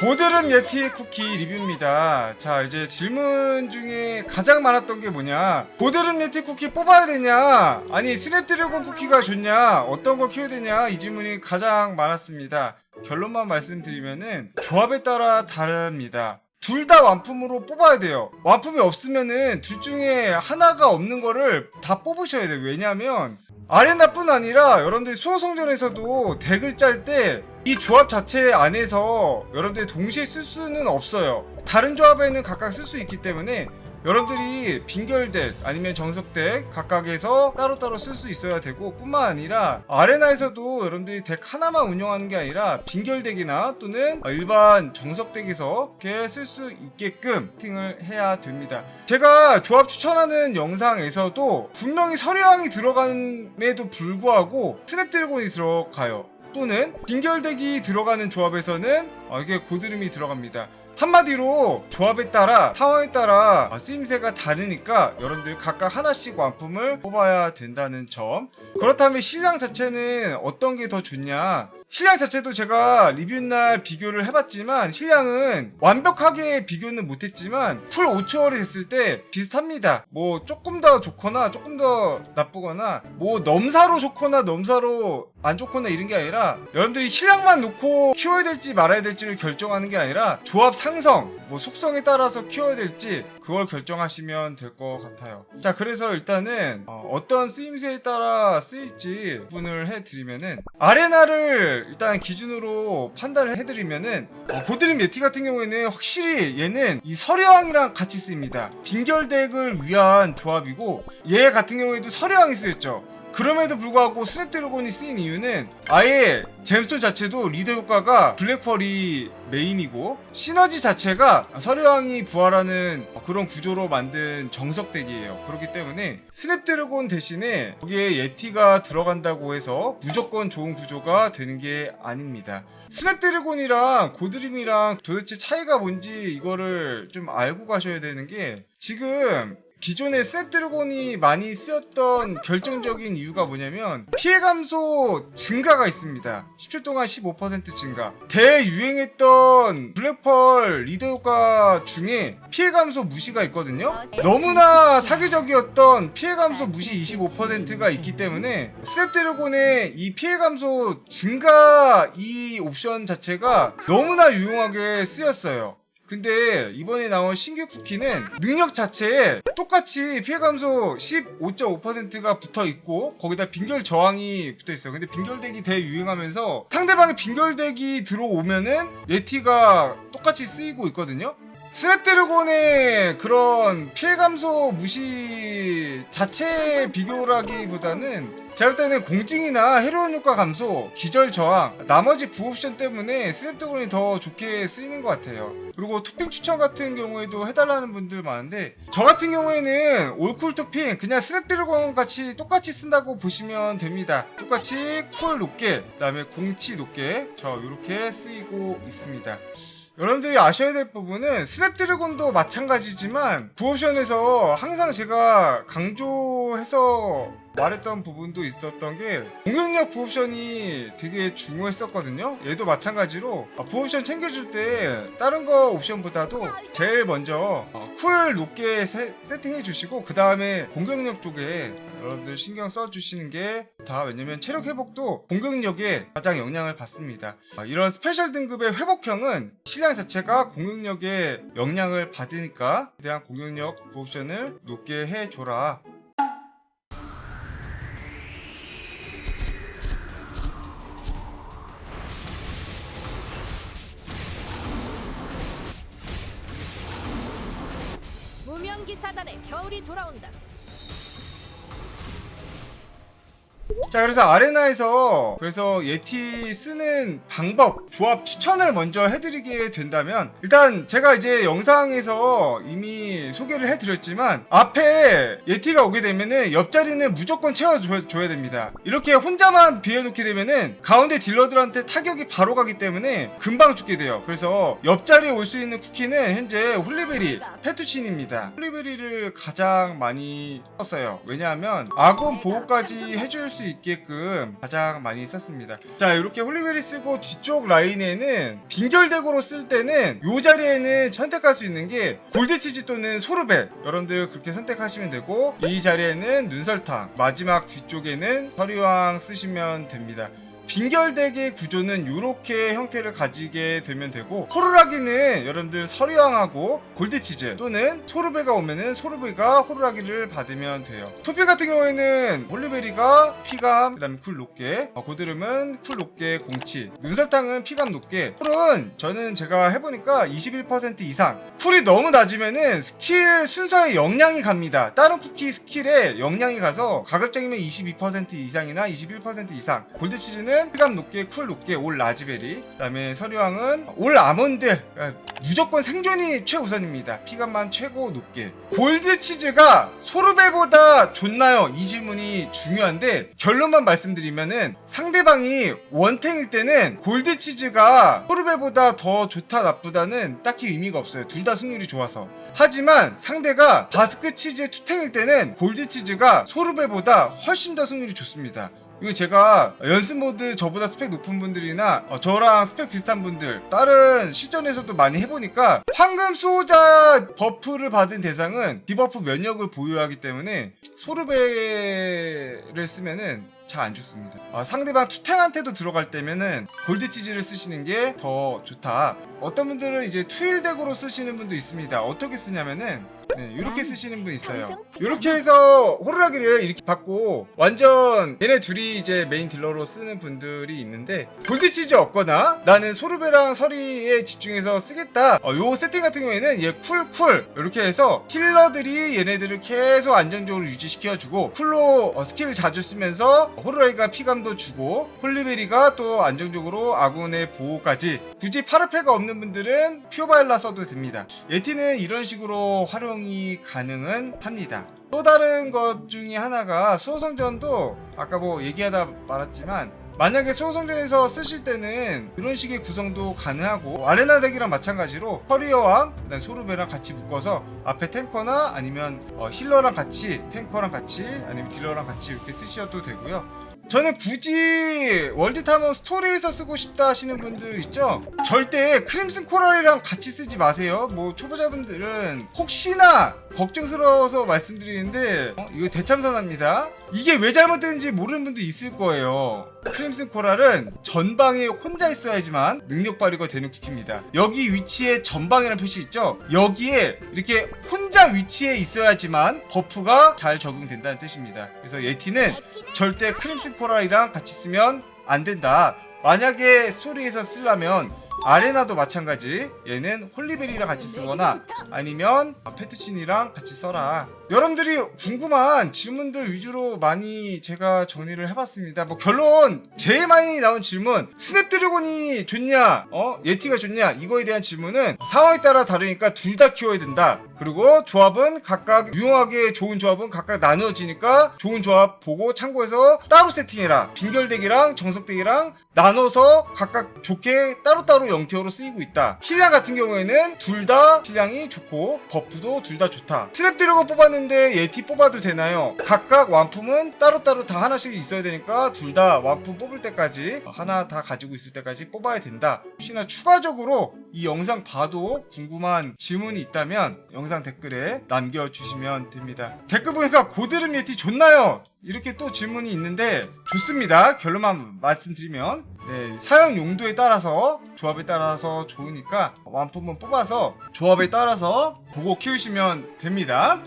고드름 예티 쿠키 리뷰입니다. 자, 이제 질문 중에 가장 많았던 게 뭐냐? 고드름 예티 쿠키 뽑아야 되냐? 아니, 스냅드래곤 쿠키가 좋냐? 어떤 걸 키워야 되냐? 이 질문이 가장 많았습니다. 결론만 말씀드리면은 조합에 따라 다릅니다. 둘 다 완품으로 뽑아야 돼요. 완품이 없으면은 둘 중에 하나가 없는 거를 다 뽑으셔야 돼요. 왜냐면 아레나뿐 아니라 여러분들 수호성전에서도 덱을 짤 때 이 조합 자체 안에서 여러분들이 동시에 쓸 수는 없어요. 다른 조합에는 각각 쓸 수 있기 때문에 여러분들이 빈결덱 아니면 정석덱 각각에서 따로따로 쓸 수 있어야 되고 뿐만 아니라 아레나에서도 여러분들이 덱 하나만 운영하는 게 아니라 빈결덱이나 또는 일반 정석덱에서 이렇게 쓸 수 있게끔 세팅을 해야 됩니다. 제가 조합 추천하는 영상에서도 분명히 서류왕이 들어감에도 불구하고 스냅드래곤이 들어가요. 또는 빈결덱이 들어가는 조합에서는 어, 이게 고드름이 들어갑니다. 한마디로 조합에 따라 상황에 따라 아, 쓰임새가 다르니까 여러분들 각각 하나씩 완품을 뽑아야 된다는 점 그렇다면 실량 자체는 어떤 게 더 좋냐 실량 자체도 제가 리뷰 날 비교를 해봤지만 실량은 완벽하게 비교는 못했지만 풀 5초월이 됐을 때 비슷합니다. 뭐 조금 더 좋거나 조금 더 나쁘거나 뭐 넘사로 좋거나 넘사로 안 좋거나 이런 게 아니라 여러분들이 실력만 놓고 키워야 될지 말아야 될지를 결정하는 게 아니라 조합 상성, 뭐 속성에 따라서 키워야 될지 그걸 결정하시면 될 것 같아요. 자, 그래서 일단은 어, 떤 쓰임새에 따라 쓰일지 구분을 해드리면은 아레나를 일단 기준으로 판단을 해드리면은 어, 고드림 예티 같은 경우에는 확실히 얘는 이 서려왕이랑 같이 쓰입니다. 빈결덱을 위한 조합이고 얘 같은 경우에도 서려왕이 쓰였죠. 그럼에도 불구하고 스냅드래곤이 쓰인 이유는 아예 잼스톤 자체도 리더 효과가 블랙펄이 메인이고 시너지 자체가 서류왕이 부활하는 그런 구조로 만든 정석 덱이에요. 그렇기 때문에 스냅드래곤 대신에 거기에 예티가 들어간다고 해서 무조건 좋은 구조가 되는 게 아닙니다. 스냅드래곤이랑 고드림이랑 도대체 차이가 뭔지 이거를 좀 알고 가셔야 되는 게 지금 기존에 스냅드래곤이 많이 쓰였던 결정적인 이유가 뭐냐면 피해 감소 증가가 있습니다. 10초 동안 15% 증가. 대유행했던 블랙펄 리더 효과 중에 피해 감소 무시가 있거든요. 너무나 사기적이었던 피해 감소 무시 25%가 있기 때문에 스냅드래곤의 이 피해 감소 증가 이 옵션 자체가 너무나 유용하게 쓰였어요. 근데 이번에 나온 신규 쿠키는 능력 자체에 똑같이 피해 감소 15.5%가 붙어 있고 거기다 빈결 저항이 붙어 있어요. 근데 빈결덱이 대유행하면서 상대방의 빈결덱이 들어오면은 예티가 똑같이 쓰이고 있거든요. 스냅드래곤의 그런 피해 감소 무시 자체 비교라기보다는 제가 볼 때는 공증이나 해로운 효과 감소, 기절 저항, 나머지 부옵션 때문에 스냅드래곤이 더 좋게 쓰이는 것 같아요. 그리고 토핑 추천 같은 경우에도 해달라는 분들 많은데 저 같은 경우에는 올쿨 토핑 그냥 스냅드래곤 같이 똑같이 쓴다고 보시면 됩니다. 똑같이 쿨 높게, 그다음에 공치 높게 저 이렇게 쓰이고 있습니다. 여러분들이 아셔야 될 부분은 스냅드래곤도 마찬가지지만 부옵션에서 항상 제가 강조해서 말했던 부분도 있었던 게 공격력 부옵션이 되게 중요했었거든요. 얘도 마찬가지로 아, 부옵션 챙겨줄 때 다른 거 옵션보다도 제일 먼저 어, 쿨 높게 세, 세팅해 주시고 그 다음에 공격력 쪽에 여러분들 신경 써 주시는 게 다 왜냐면 체력 회복도 공격력에 가장 영향을 받습니다. 아, 이런 스페셜 등급의 회복형은 실량 자체가 공격력에 영향을 받으니까 대한 공격력 부옵션을 높게 해줘라. 무명기 사단의 겨울이 돌아온다. 자 그래서 아레나에서 그래서 예티 쓰는 방법 조합 추천을 먼저 해드리게 된다면 일단 제가 이제 영상에서 이미 소개를 해드렸지만 앞에 예티가 오게 되면은 옆자리는 무조건 채워줘야 됩니다. 이렇게 혼자만 비워놓게 되면은 가운데 딜러들한테 타격이 바로 가기 때문에 금방 죽게 돼요. 그래서 옆자리에 올 수 있는 쿠키는 현재 홀리베리 페투친입니다. 홀리베리를 가장 많이 썼어요. 왜냐하면 아군 보호까지 해줄 수 있기 있게끔 가장 많이 썼습니다. 자 이렇게 홀리베리 쓰고 뒤쪽 라인에는 빈결덱으로 쓸 때는 이 자리에는 선택할 수 있는 게 골드치즈 또는 소르벨 여러분들 그렇게 선택하시면 되고 이 자리에는 눈설탕 마지막 뒤쪽에는 서리왕 쓰시면 됩니다. 빈결덱의 구조는 이렇게 형태를 가지게 되면 되고 호루라기는 여러분들 서리왕하고 골드치즈 또는 소르베가 오면은 소르베가 호루라기를 받으면 돼요. 토피 같은 경우에는 홀리베리가 피감 그 다음에 쿨 높게 어, 고드름은 쿨 높게 공치 눈설탕은 피감 높게. 쿨은 저는 제가 해보니까 21% 이상. 쿨이 너무 낮으면은 스킬 순서에 영향이 갑니다. 다른 쿠키 스킬에 영향이 가서 가급적이면 22% 이상이나 21% 이상. 골드치즈는 피감 높게 쿨 높게 올 라즈베리. 그 다음에 서류왕은 올 아몬드. 아, 무조건 생존이 최우선입니다. 피감만 최고 높게. 골드 치즈가 소르베보다 좋나요? 이 질문이 중요한데 결론만 말씀드리면은 상대방이 원탱일 때는 골드 치즈가 소르베보다 더 좋다 나쁘다는 딱히 의미가 없어요. 둘 다 승률이 좋아서. 하지만 상대가 바스크 치즈 투탱일 때는 골드 치즈가 소르베보다 훨씬 더 승률이 좋습니다 이거 제가 연습 모드 저보다 스펙 높은 분들이나 어, 저랑 스펙 비슷한 분들 다른 실전에서도 많이 해보니까 황금 수호자 버프를 받은 대상은 디버프 면역을 보유하기 때문에 소르베를 쓰면은 잘 안 죽습니다. 아, 상대방 투탱한테도 들어갈 때면은 골드치즈를 쓰시는 게 더 좋다. 어떤 분들은 이제 투일덱으로 쓰시는 분도 있습니다. 어떻게 쓰냐면은 네, 이렇게 쓰시는 분 있어요. 이렇게 해서 호루라기를 이렇게 받고 완전 얘네 둘이 이제 메인 딜러로 쓰는 분들이 있는데 골드치즈 없거나 나는 소르베랑 서리에 집중해서 쓰겠다. 어, 요 세팅 같은 경우에는 얘 쿨쿨 이렇게 해서 힐러들이 얘네들을 계속 안정적으로 유지시켜주고 쿨로 어, 스킬을 자주 쓰면서 호루라기가 피감도 주고 홀리베리가 또 안정적으로 아군의 보호까지 굳이 파르페가 없는 분들은 퓨바일라 써도 됩니다. 예티는 이런 식으로 활용이 가능은 합니다. 또 다른 것 중에 하나가 수호성전도 아까 뭐 얘기하다 말았지만 만약에 수호성전에서 쓰실 때는 이런 식의 구성도 가능하고 아레나 덱이랑 마찬가지로 커리어왕 그다음 소르베랑 같이 묶어서 앞에 탱커나 아니면 어, 힐러랑 같이 탱커랑 같이 아니면 딜러랑 같이 이렇게 쓰셔도 되고요. 저는 굳이 월드타운 스토리에서 쓰고 싶다 하시는 분들 있죠? 절대 크림슨 코랄이랑 같이 쓰지 마세요. 뭐 초보자분들은 혹시나 걱정스러워서 말씀드리는데 어? 이거 대참사납니다. 이게 왜 잘못되는지 모르는 분도 있을 거예요. 크림슨 코랄은 전방에 혼자 있어야지만 능력 발휘가 되는 쿠키입니다. 여기 위치에 전방이라는 표시 있죠? 여기에 이렇게 혼자 위치에 있어야지만 버프가 잘 적용된다는 뜻입니다. 그래서 예티는 절대 크림슨 코랄이랑 같이 쓰면 안 된다. 만약에 스토리에서 쓰려면 아레나도 마찬가지. 얘는 홀리베리랑 같이 쓰거나 아니면 페투친이랑 같이 써라. 여러분들이 궁금한 질문들 위주로 많이 제가 정리를 해봤습니다. 뭐 결론 제일 많이 나온 질문 스냅드래곤이 좋냐 어 예티가 좋냐 이거에 대한 질문은 상황에 따라 다르니까 둘 다 키워야 된다. 그리고 조합은 각각 유용하게 좋은 조합은 각각 나누어지니까 좋은 조합 보고 참고해서 따로 세팅해라. 빈결덱이랑 정석덱이랑 나눠서 각각 좋게 따로따로 영티어로 쓰이고 있다 필량 같은 경우에는 둘다 필량이 좋고 버프도 둘 다 좋다 스냅드래곤 뽑았는데 예티 뽑아도 되나요? 각각 완품은 따로따로 다 하나씩 있어야 되니까 둘 다 완품 뽑을 때까지 하나 다 가지고 있을 때까지 뽑아야 된다 혹시나 추가적으로 이 영상 봐도 궁금한 질문이 있다면 영상 댓글에 남겨주시면 됩니다 댓글 보니까 고드름 예티 좋나요? 이렇게 또 질문이 있는데 좋습니다. 결론만 말씀드리면 네, 사용 용도에 따라서 조합에 따라서 좋으니까 완품은 뽑아서 조합에 따라서 보고 키우시면 됩니다.